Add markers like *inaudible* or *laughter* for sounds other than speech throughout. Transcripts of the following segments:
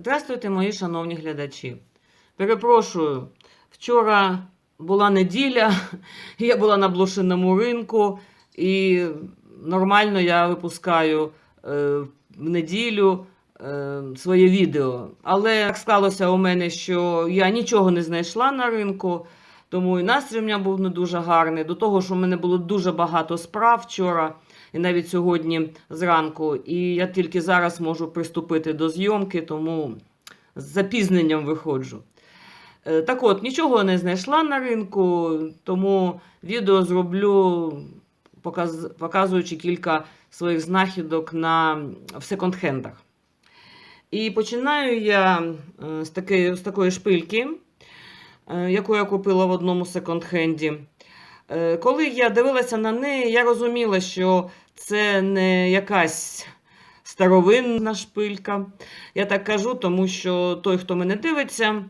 Здравствуйте, мої шановні глядачі. Перепрошую, вчора була неділя, *laughs* я була на блошиному ринку, і нормально я випускаю е, в неділю е, своє відео. Але так склалося у мене, що я нічого не знайшла на ринку, тому і настрій у мене був не дуже гарний. До того, що в мене було дуже багато справ вчора і навіть сьогодні зранку. І я тільки зараз можу приступити до зйомки, тому з запізненням виходжу. Е, Так от, нічого не знайшла на ринку, тому відео зроблю, показ, показуючи кілька своїх знахідок на, в секонд-хендах. І починаю я е, з, таки, з такої шпильки, е, яку я купила в одному секонд-хенді. Коли я дивилася на неї, я розуміла, що це не якась старовинна шпилька. Я так кажу, тому що той, хто мене дивиться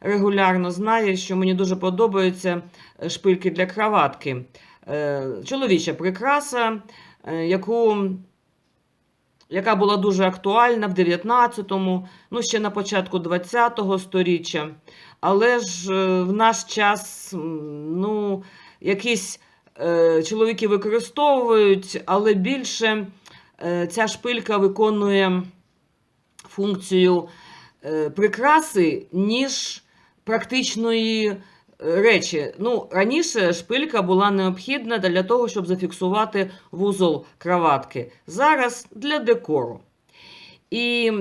регулярно, знає, що мені дуже подобаються е, шпильки для краватки. Е, Чоловіча прикраса, е, яку, яка була дуже актуальна в 19-му, ну ще на початку 20-го сторіччя. Але ж в наш час, ну, якісь чоловіки використовують, але більше е, ця шпилька виконує функцію е, прикраси, ніж практичної е, речі. Ну, раніше шпилька була необхідна для того, щоб зафіксувати вузол краватки. Зараз для декору. І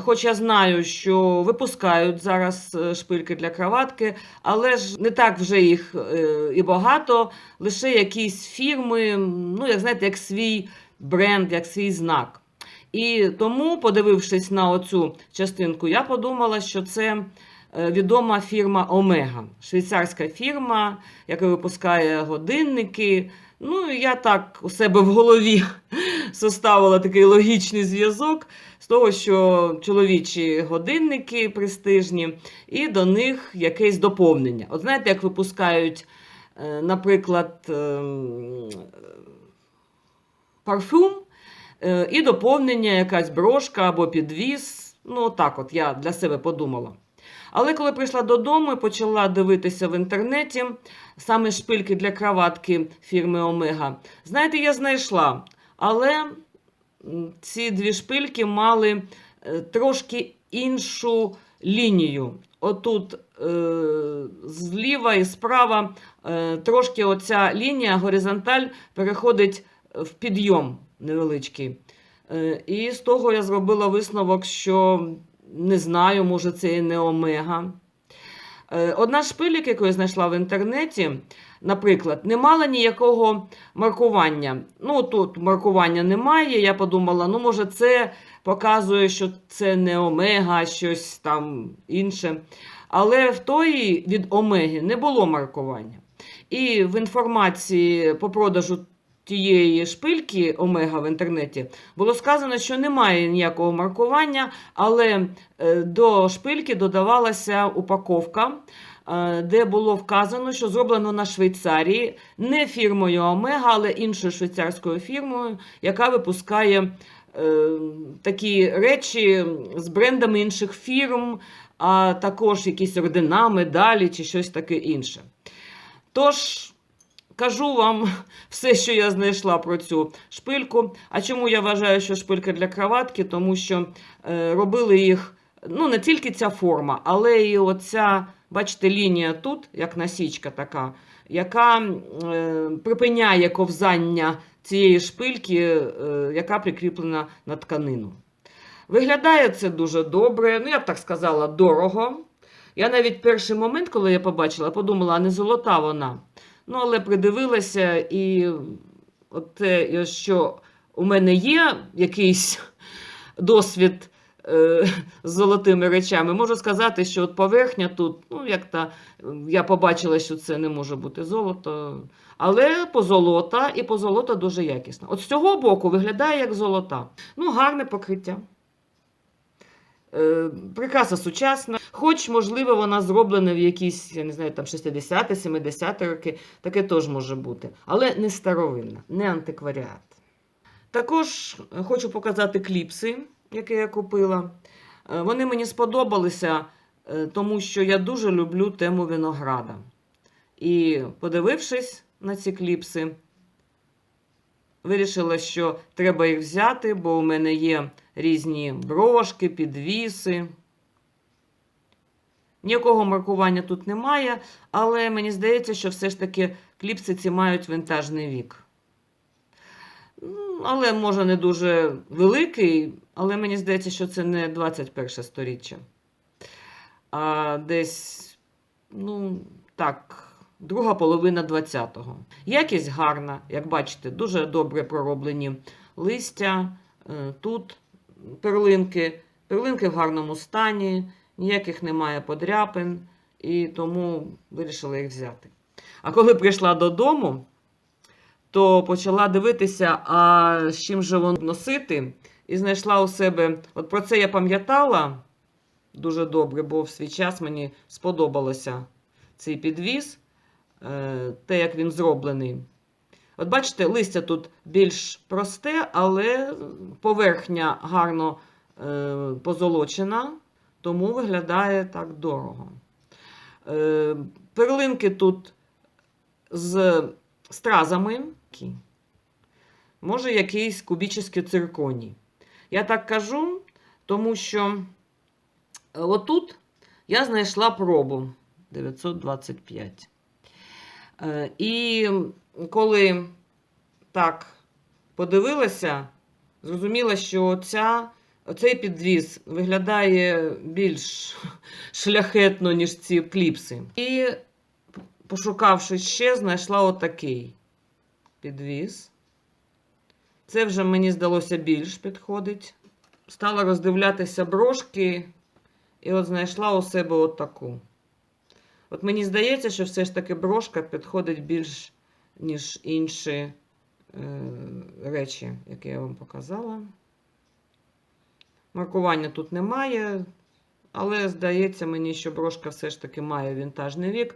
хоч я знаю, що випускають зараз е, шпильки для краватки, але ж не так вже їх е, і багато, лише якісь фірми, ну, як знаєте, як свій бренд, як свій знак. І тому, подивившись на оцю частинку, я подумала, що це е, відома фірма Омега, швейцарська фірма, яка випускає годинники. Ну, я так у себе в голові *laughs* составила такий логічний зв'язок з того, що чоловічі годинники престижні, і до них якесь доповнення. От знаєте, як випускають, е, наприклад, ем, парфюм, е, і доповнення, якась брошка або підвіз. Ну, так от я для себе подумала. Але коли прийшла додому і почала дивитися в інтернеті саме шпильки для краватки фірми Омега, знаєте, я знайшла. Але ці дві шпильки мали е, трошки іншу лінію. Отут е, зліва і справа е, трошки оця лінія горизонталь переходить в підйом невеличкий. І з того я зробила висновок, що не знаю, може це і не омега. Е, Одна шпилік, яку я знайшла в інтернеті, наприклад, не мала ніякого маркування. Ну, тут маркування немає. Я подумала, ну, може, це показує, що це не омега, щось там інше. Але в тої від омеги не було маркування. І в інформації по продажу тієї шпильки Омега в інтернеті було сказано, що немає ніякого маркування, але е, до шпильки додавалася упаковка, е, де було вказано, що зроблено на Швейцарії не фірмою Омега, але іншою швейцарською фірмою, яка випускає е, такі речі з брендами інших фірм, а також якісь ордена, медалі чи щось таке інше. Тож. Кажу вам *laughs* все, що я знайшла про цю шпильку. А чому я вважаю, що шпилька для краватки? Тому що е, робили їх ну, не тільки ця форма, але і оця, бачите, лінія тут, як насічка така, яка е, припиняє ковзання цієї шпильки, е, яка прикріплена на тканину. Виглядає це дуже добре, ну я б так сказала, дорого. Я навіть перший момент, коли я побачила, подумала, а не золота вона. Ну, але придивилася, і от те, що у мене є якийсь *laughs* досвід е, з золотими речами, можу сказати, що от поверхня тут, ну, як та, я побачила, що це не може бути золото. Але позолота і позолота дуже якісна. От з цього боку виглядає як золота. Ну, гарне покриття. Е, Прикраса сучасна, хоч, можливо, вона зроблена в якісь, я не знаю, там 60 70 роки, таке теж може бути. Але не старовинна, не антикваріат. Також хочу показати кліпси, які я купила. Е, Вони мені сподобалися, е, тому що я дуже люблю тему винограда. І подивившись на ці кліпси, вирішила, що треба їх взяти, бо у мене є різні брошки, підвіси. Ніякого маркування тут немає, але мені здається, що все ж таки кліпси ці мають вінтажний вік. Але може не дуже великий, але мені здається, що це не 21 сторіччя. А десь, ну, так, друга половина 20-го. Якість гарна, як бачите, дуже добре пророблені листя. Е, Тут перлинки, перлинки в гарному стані, ніяких немає подряпин, і тому вирішила їх взяти. А коли прийшла додому, то почала дивитися, а з чим же воно носити, і знайшла у себе. От про це я пам'ятала дуже добре, бо в свій час мені сподобалося цей підвіз, е, те, як він зроблений. От бачите, листя тут більш просте, але поверхня гарно е, позолочена, тому виглядає так дорого. Е, перлинки тут з стразами. Може, якийсь кубічний цирконій. Я так кажу, тому що е, отут я знайшла пробу 925. Е, І коли так подивилася, зрозуміла, що ця, цей підвіз виглядає більш шляхетно, ніж ці кліпси. І, пошукавши ще, знайшла отакий підвіз. Це вже мені здалося більш підходить. Стала роздивлятися брошки, і от знайшла у себе отаку. От мені здається, що все ж таки брошка підходить більш, ніж інші е, речі, які я вам показала. Маркування тут немає, але здається мені, що брошка все ж таки має вінтажний вік.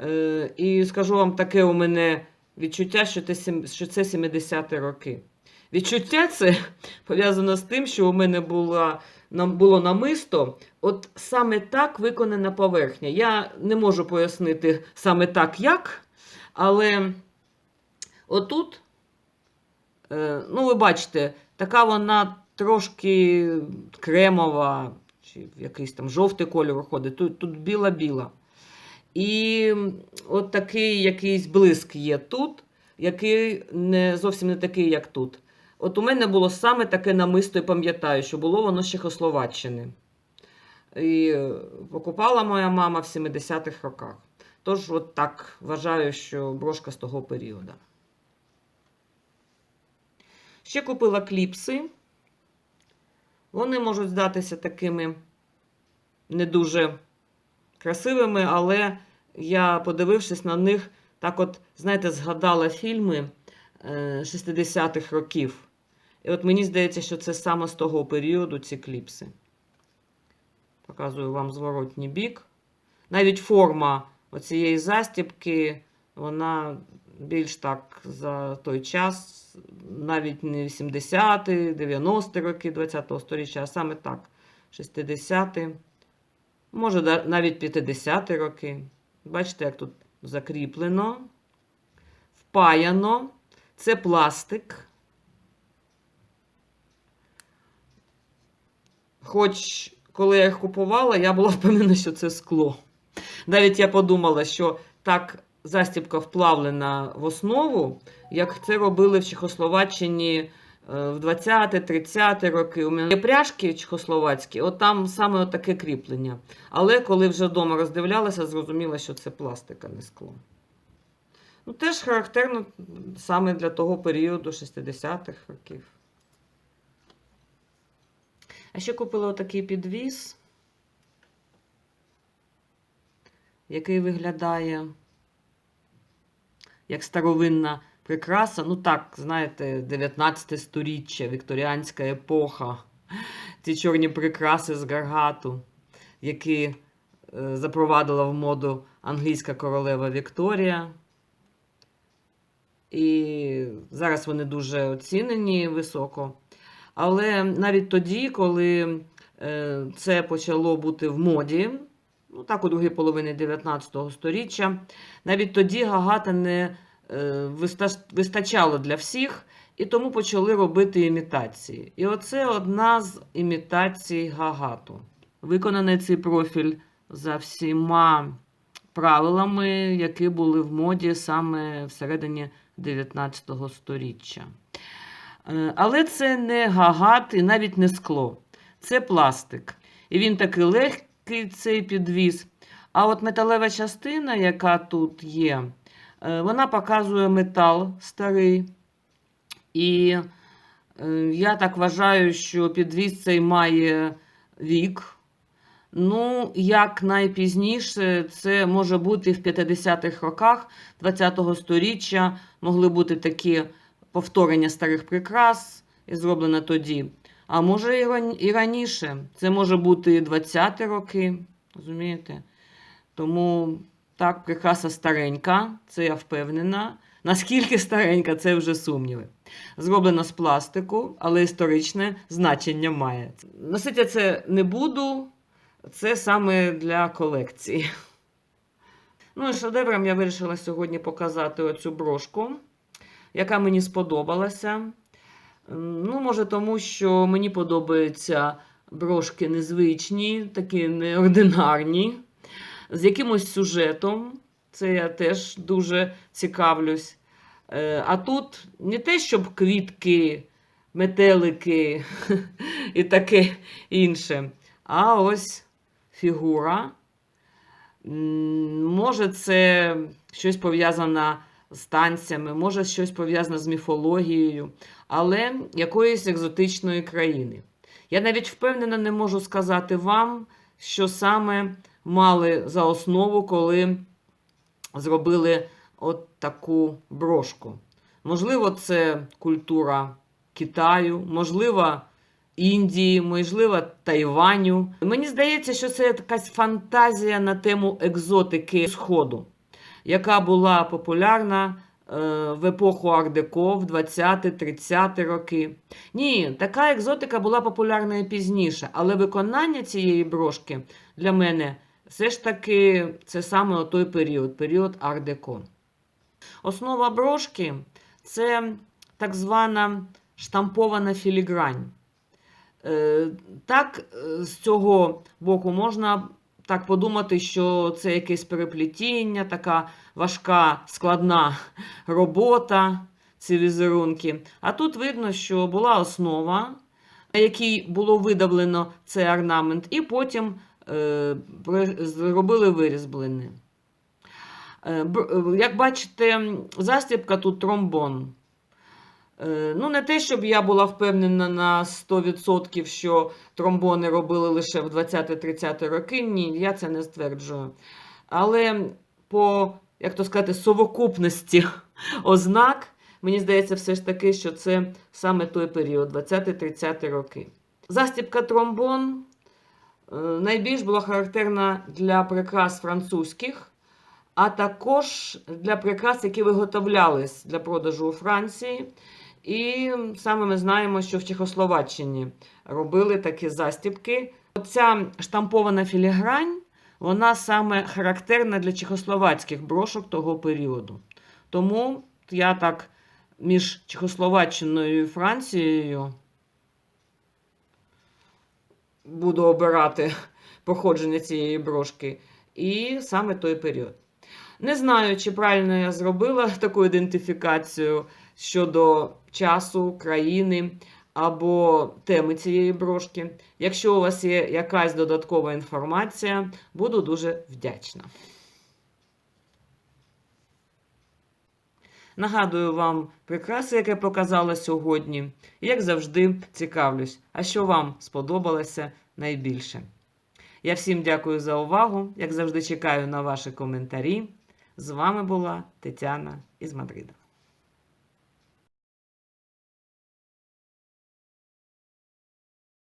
Е, і скажу вам таке у мене відчуття, що це, що це 70-ті роки. Відчуття це *laughs* пов'язано з тим, що у мене була, було намисто, от саме так виконана поверхня. Я не можу пояснити саме так, як, але отут, е, ну, ви бачите, така вона трошки кремова, чи якийсь там жовтий кольор ходить, тут, тут біла-біла. І от такий якийсь блиск є тут, який не зовсім не такий, як тут. От у мене було саме таке намисто, і пам'ятаю, що було воно з Чехословаччини. І покупала моя мама в 70-х роках. Тож, от так вважаю, що брошка з того періоду. Ще купила кліпси. Вони можуть здатися такими не дуже красивими, але я, подивившись на них, так от, знаєте, згадала фільми е, 60-х років. І от мені здається, що це саме з того періоду ці кліпси. Показую вам зворотній бік. Навіть форма оцієї застібки, вона більш так за той час, навіть не 80-ті, 90-ті роки 20-го сторіччя, а саме так, 60-ті, може навіть 50-ті роки. Бачите, як тут закріплено, впаяно. Це пластик. Хоч коли я їх купувала, я була впевнена, що це скло. Навіть я подумала, що так застібка вплавлена в основу, як це робили в Чехословаччині е, в 20-30 роки. У мене є пряжки чехословацькі, от там саме таке кріплення. Але коли вже вдома роздивлялася, зрозуміла, що це пластик, а не скло. Ну, теж характерно саме для того періоду 60-х років. А ще купила отакий підвіз, який виглядає як старовинна прикраса. Ну так, знаєте, 19 сторіччя, вікторіанська епоха. Ці чорні прикраси з гаргату, які е, запровадила в моду англійська королева Вікторія. І зараз вони дуже оцінені високо. Але навіть тоді, коли е, це почало бути в моді, ну так, у другій половині 19 століття. Навіть тоді гагата не е, вистачало для всіх, і тому почали робити імітації. І оце одна з імітацій гагату. Виконаний цей профіль за всіма правилами, які були в моді саме всередині 19 століття. Е, Але це не гагат і навіть не скло. Це пластик. І він такий легкий, цей підвіз. А от металева частина, яка тут є, е, вона показує метал старий. І е, я так вважаю, що підвіз цей має вік. Ну, як найпізніше, це може бути в 50-х роках 20-го сторіччя, могли бути такі повторення старих прикрас, і зроблено тоді. А може і раніше. Це може бути і 20-ті роки, розумієте? Тому так, прикраса старенька, це я впевнена. Наскільки старенька, це вже сумніви. Зроблено з пластику, але історичне значення має. Носити це не буду, це саме для колекції. Ну і шедевром я вирішила сьогодні показати оцю брошку, яка мені сподобалася. М, Ну, може, тому що мені подобаються брошки незвичні, такі неординарні, з якимось сюжетом. Це я теж дуже цікавлюсь. Е, А тут не те, щоб квітки, метелики *laughs* і таке інше, а ось фігура. Може, це щось пов'язане з танцями, може, щось пов'язане з міфологією, але якоїсь екзотичної країни. Я навіть впевнено не можу сказати вам, що саме мали за основу, коли зробили от таку брошку. Можливо, це культура Китаю, можливо, Індії, можливо, Тайваню. Мені здається, що це якась фантазія на тему екзотики Сходу, яка була популярна в епоху Ардеко в 20-30 роки. Ні, така екзотика була популярна і пізніше, але виконання цієї брошки для мене все ж таки це саме той період, період Ардеко. Основа брошки це так звана штампована філігрань. Е, Так, е, з цього боку можна так подумати, що це якесь переплетіння, така важка, складна робота, ці візерунки. А тут видно, що була основа, на якій було видавлено цей орнамент, і потім е, зробили вирізблення. Е, е, Як бачите, застібка тут тромбон. Е, Ну, не те, щоб я була впевнена на 100%, що тромбони робили лише в 20-30 роки. Ні, я це не стверджую. Але по, як то сказати, совокупності *laughs* ознак, мені здається, все ж таки, що це саме той період, 20-30 роки. Застібка тромбон е, найбільш була характерна для прикрас французьких, а також для прикрас, які виготовлялись для продажу у Франції. І саме ми знаємо, що в Чехословаччині робили такі застібки. Оця штампована філігрань, вона саме характерна для чехословацьких брошок того періоду. Тому я так між Чехословаччиною і Францією буду обирати походження цієї брошки. І саме той період. Не знаю, чи правильно я зробила таку ідентифікацію щодо часу, країни або теми цієї брошки. Якщо у вас є якась додаткова інформація, буду дуже вдячна. Нагадую вам прикраси, яке показала сьогодні. Як завжди, цікавлюсь, а що вам сподобалося найбільше. Я всім дякую за увагу. Як завжди, чекаю на ваші коментарі. З вами була Тетяна із Мадрида.